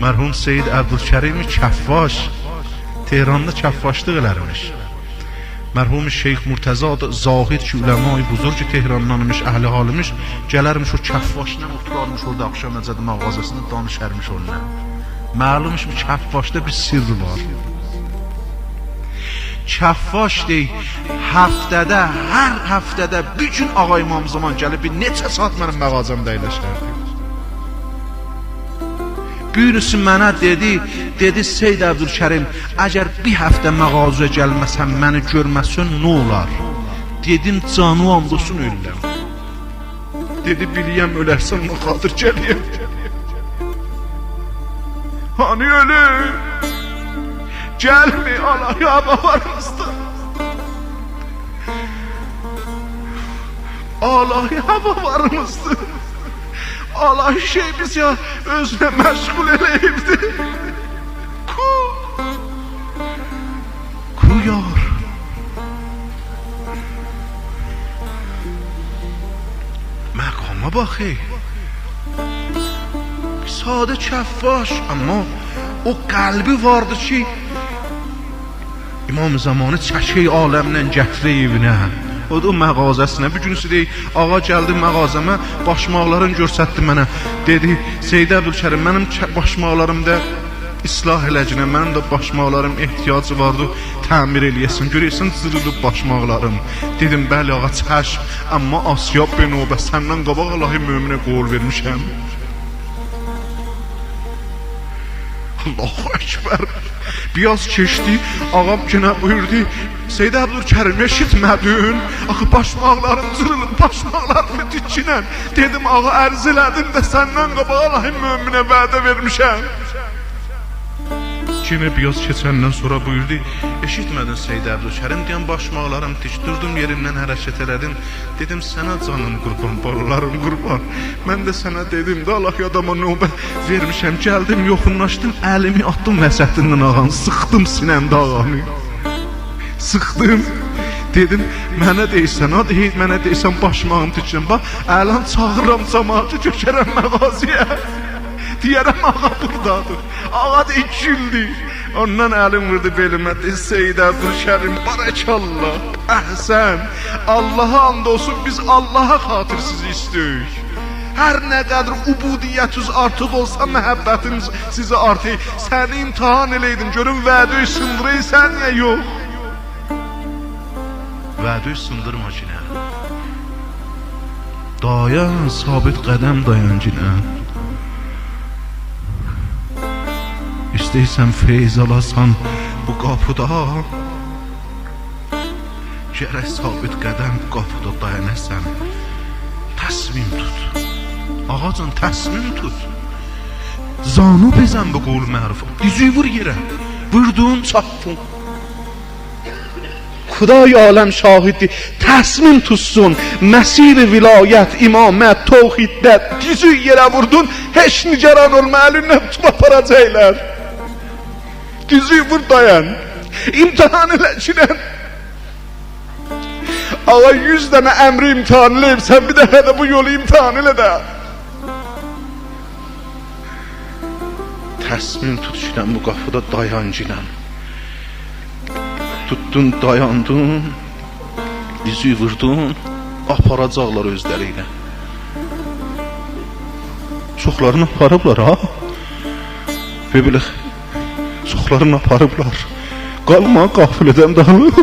مرحوم سید عبدالکریم چفاش تهران ده چفاشتی قلرمیش مرحوم شیخ مرتضا زاهد علمای بزرگ تهران نانمیش اهل حالمیش جلرمیش و چفاش نه اوتوارمیش و داخشا مزد مغازسنه دانشرمیش اونن معلومش می چفاشته بی سر بود Kəffaş deyil, həftədə, hər həftədə bir gün ağa İmam Zaman gəlib bir neçə saat mənim mağazamda əyləşərdi. Birisi mənə dedi, dedi Seyd Əbdülkərim, əgər bir həftə mağazaya gəlməsən, məni görməsən nə olar? Dedim, canı andolsun ölürəm. Dedi, biliyəm ölərsən, nə xatır gəliyəm. Hani ölür? جل می آلا یا ابا فرست آلا یا ابا فرست آلا شی بسیا از مشغول ایم کو کو یار مکان ما باخی ساده چفاش اما او قلبی وارد چی İmam zamanı çəkək aləmdən gətirə evinə. O da o mağazasına bir gün deyir, ağa gəldi mağazama, başmaqlarını göstərdi mənə. Dedi, Seyid Əbdülkərim, mənim başmaqlarımda islah eləcənə, mənim də başmaqlarım ehtiyacı vardı, təmir eləyəsin. Görəsən cırılıb başmaqlarım. Dedim, bəli ağa, çəşm, amma Asiyab bin Obə səndən qabaq Allahi möminə qol vermişəm. Allahu Ekber. Biraz keçdi, ağam yenə buyurdu. Seyd Əbdülkərim eşitmədin? Axı başmaqlarım cırılıb, başmaqlarımı dikinən. Dedim, ağa ərz elədim də səndən qabaq Allahın möminə vədə vermişəm. Yenə biraz keçəndən sonra buyurdu, eşitmədin Seyd Əbdülkərim deyən başmaqlarım dik durdum yerimdən hərəkət elədim. Dedim sənə canım qurban, balalarım qurban. Mən də sənə dedim də Allah adama növbə vermişəm. Gəldim, yoxunlaşdım, əlimi atdım vəsətindən ağanı, sıxdım sinəmdə ağanı. Sıxdım. Dedim, mənə deyirsən, ha deyir, mənə deyirsən başmağım tiksin. Bax, əlan çağırıram cəmaatı kökərəm məğaziyə. Deyərəm ağa buradadır. Ağa da güldü. Ondan əlim vurdu belimə dedi Seyyid Əbdülkərim barakallah. Əhsən. Allaha and olsun biz Allaha xatir sizi istiyoruz. Hər nə qədər ubudiyyətiniz artıq olsa məhəbbətiniz sizi artıq. Səni imtahan eləydim görüm vədə sındırırsan ya yox. Vədə sındırma kinə. Dayan, sabit qədəm dayan kinə. istəyirsən feyz alasan bu qapıda Gərək sabit qədəm qapıda dayanəsən Təsmim tut Ağacın təsmim tut Zanu bezən bu qol məruf Üzü vur yerə Vurduğun çapdın خدای عالم شاهدی. تصمیم توسون مسیر ولایت imamət, توحیدdə dizi yerə vurdun heç nigeran olmalı nə tutma paracaqlar Dizi vur dayan İmtihan eləçinən Ağa yüz dənə əmri imtihan eləyib Sən bir dəfə də bu yolu imtihan elə də Təsmin tutuşdan bu qapıda dayancılan Tuttun dayandın Dizi vurdun Aparacaqlar özləri ilə Çoxlarını aparıblar ha. Və belə Çoxlarını aparıblar Qalma qafilədən dalıb